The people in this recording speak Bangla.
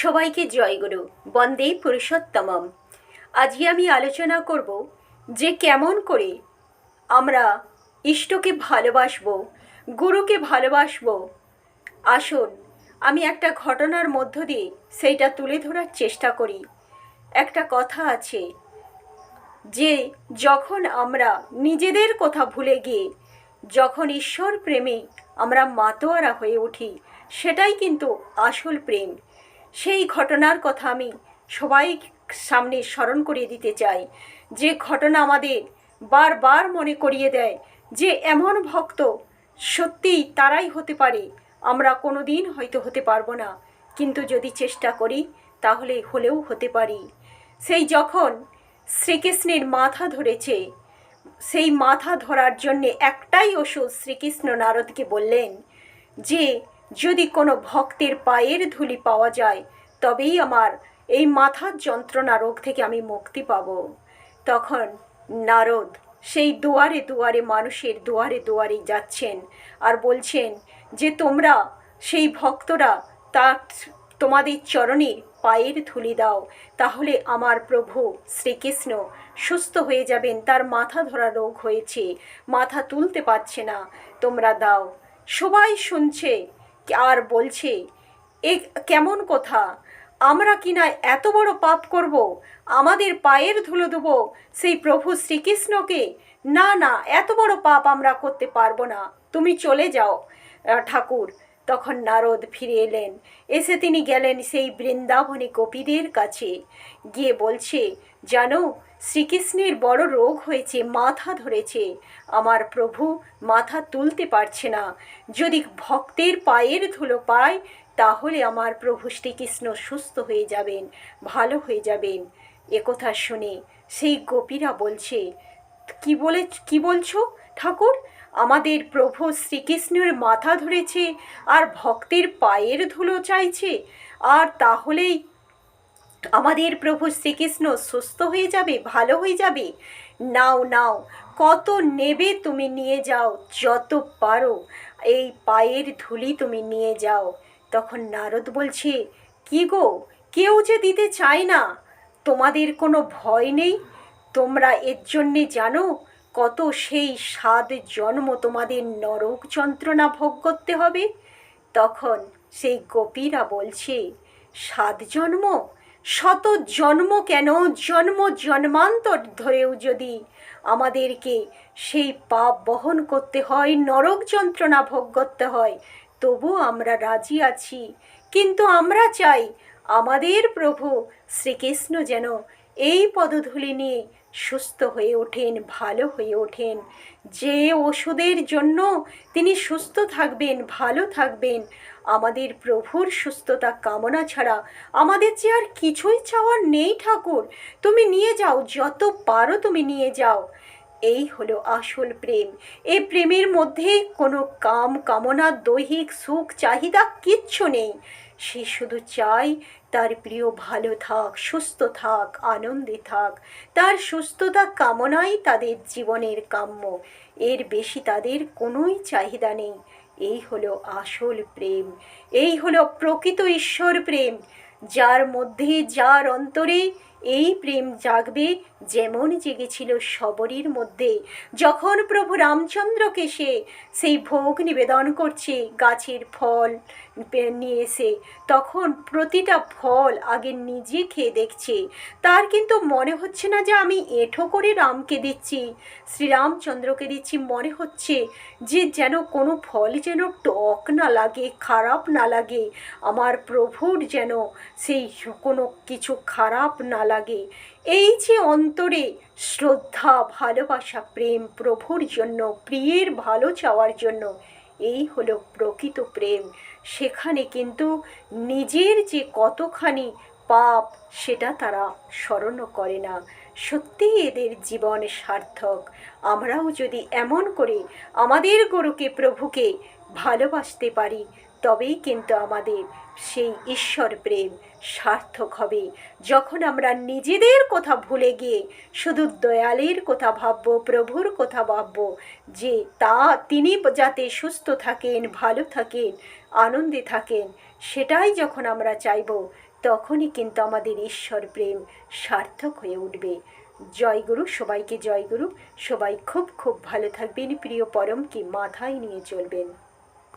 সবাইকে জয়গুরু বন্দে পুরুষোত্তমম। আজকে আমি আলোচনা করব যে কেমন করে আমরা ইষ্টকে ভালোবাসবো, গুরুকে ভালোবাসব। আসুন, আমি একটা ঘটনার মধ্য দিয়ে সেইটা তুলে ধরার চেষ্টা করি। একটা কথা আছে যে, যখন আমরা নিজেদের কথা ভুলে গিয়ে, যখন ঈশ্বর প্রেমে আমরা মাতোয়ারা হয়ে উঠি, সেটাই কিন্তু আসল প্রেম। সেই ঘটনার কথা আমি সবাই সামনে স্মরণ করিয়ে দিতে চাই। যে ঘটনা আমাদের বারবার মনে করিয়ে দেয় যে এমন ভক্ত সত্যিই তারাই হতে পারে, আমরা কোনো দিন হয়তো হতে পারব না। কিন্তু যদি চেষ্টা করি, তাহলে হলেও হতে পারি। সেই যখন শ্রীকৃষ্ণের মাথা ধরেছে, সেই মাথা ধরার জন্যে একটাই ওষুধ শ্রীকৃষ্ণ নারদকে বললেন যে যদি কোনো ভক্তের পায়ের ধুলি পাওয়া যায়, তবেই আমার এই মাথার যন্ত্রণা রোগ থেকে আমি মুক্তি পাব। তখন নারদ সেই দুয়ারে দুয়ারে মানুষের দুয়ারে দুয়ারে যাচ্ছেন আর বলছেন যে, তোমরা সেই ভক্তরা তার তোমাদের চরণে পায়ের ধুলি দাও, তাহলে আমার প্রভু শ্রীকৃষ্ণ সুস্থ হয়ে যাবেন, তার মাথা ধরা রোগ হয়েছে, মাথা তুলতে পারছে না, তোমরা দাও। সবাই শুনছে আর বলছে, এ কেমন কথা? আমরা কিনা এত বড় পাপ করব? আমাদের পায়ের ধুলো দেবো সেই প্রভু শ্রীকৃষ্ণকে? না না, এত বড় পাপ আমরা করতে পারব না। তুমি চলে যাও ঠাকুর। তখন নারদ ফিরে এলেন। এসে তিনি গেলেন সেই বৃন্দাবনী গোপীদের কাছে। গিয়ে বলছে, জানো শ্রীকৃষ্ণের বড় রোগ হয়েছে, মাথা ধরেছে। আমার প্রভু মাথা তুলতে পারছে না। যদি ভক্তের পায়ের ধুলো পায়, তাহলে আমার প্রভু শ্রীকৃষ্ণ সুস্থ হয়ে যাবেন, ভালো হয়ে যাবেন। একথা শুনে সেই গোপীরা বলছে, কি বলে, কি বলছো ঠাকুর? আমাদের প্রভু শ্রীকৃষ্ণের মাথা ধরেছে, আর ভক্তের পায়ের ধুলো চাইছে, আর তাহলেই আমাদের প্রভু শ্রীকৃষ্ণ সুস্থ হয়ে যাবে, ভালো হয়ে যাবে। নাও নাও, কত নেবে তুমি নিয়ে যাও, যত পারো, এই পায়ের ধুলি তুমি নিয়ে যাও। তখন নারদ বলছে, কি গো, কেউ যে দিতে চায় না, তোমাদের কোনো ভয় নেই? তোমরা এর জন্যে জানো কত সেই সাত জন্ম তোমাদের নরক যন্ত্রণা ভোগ করতে হবে? তখন সেই গোপীরা বলছে, সাত জন্ম? শত জন্ম কেন? জন্ম জন্মান্তর ধরেও যদি আমাদেরকে সেই পাপ বহন করতে হয়, নরক যন্ত্রণা ভোগ করতে হয়, তবু আমরা রাজি আছি। কিন্তু আমরা চাই আমাদের প্রভু শ্রীকৃষ্ণ যেন এই পদধূলি নিয়ে সুস্থ হয়ে ওঠেন, ভালো হয়ে ওঠেন। যে ওষুধের জন্য তিনি সুস্থ থাকবেন, ভালো থাকবেন আমাদের প্রভুর সুস্থতা কামনা ছাড়া আমাদের যে আর কিছুই চাওয়ার নেই, ঠাকুর। তুমি নিয়ে যাও, যত পারো তুমি নিয়ে যাও। এই হলো আসল প্রেম। এই প্রেমের মধ্যে কোনো কাম কামনা, দৈহিক সুখ, চাহিদা কিচ্ছু নেই। সে শুধু চায় তার প্রিয় ভালো থাক, সুস্থ থাক, আনন্দে থাক। তার সুস্থতা কামনাই তাদের জীবনের কাম্য। এর বেশি তাদের কোনোই চাহিদা নেই। এই হলো আসল প্রেম এই হলো প্রকৃত ঈশ্বর প্রেম যার মধ্যে যার অন্তরে এই প্রেম জাগবে যেমন জেগেছিল শবরীর মধ্যে। যখন প্রভু রামচন্দ্রকে সে সেই ভোগ নিবেদন করছে, গাছের ফল নিয়ে এসে, তখন প্রতিটা ফল আগে নিজে খেয়ে দেখছে। তার কিন্তু মনে হচ্ছে না যে আমি এঁঠো করে রামকে দিচ্ছি। শ্রীরামচন্দ্রকে দিচ্ছি মনে হচ্ছে যে যেন কোনো ফল যেন টক না লাগে, খারাপ না লাগে। আমার প্রভুর যেন সেই কোনো কিছু খারাপ না লাগে। এই যে অন্তরে শ্রদ্ধা, ভালোবাসা, প্রেম প্রভুর জন্য, প্রিয়ের ভালো চাওয়ার জন্য, এই হলো প্রকৃত প্রেম। সেখানে কিন্তু নিজের যে কতখানি পাপ সেটা তারা স্মরণও করে না। সত্যি এদের জীবন সার্থক। আমরাও যদি এমন করে আমাদের গুরুকে প্রভুকে ভালোবাসতে পারি, তবেই কিন্তু আমাদের সেই ঈশ্বর প্রেম সার্থক হবে। যখন আমরা নিজেদের কথা ভুলে গিয়ে শুধু দয়ালের কথা ভাববো, প্রভুর কথা ভাববো, যে তা তিনি যাতে সুস্থ থাকেন, ভালো থাকেন, আনন্দে থাকেন, সেটাই যখন আমরা চাইব তখনই কিন্তু আমাদের ঈশ্বর প্রেম সার্থক হয়ে উঠবে। জয়গুরু সবাইকে জয়গুরু সবাই খুব খুব ভালো থাকবেন। প্রিয় পরমকে মাথায় নিয়ে চলবেন।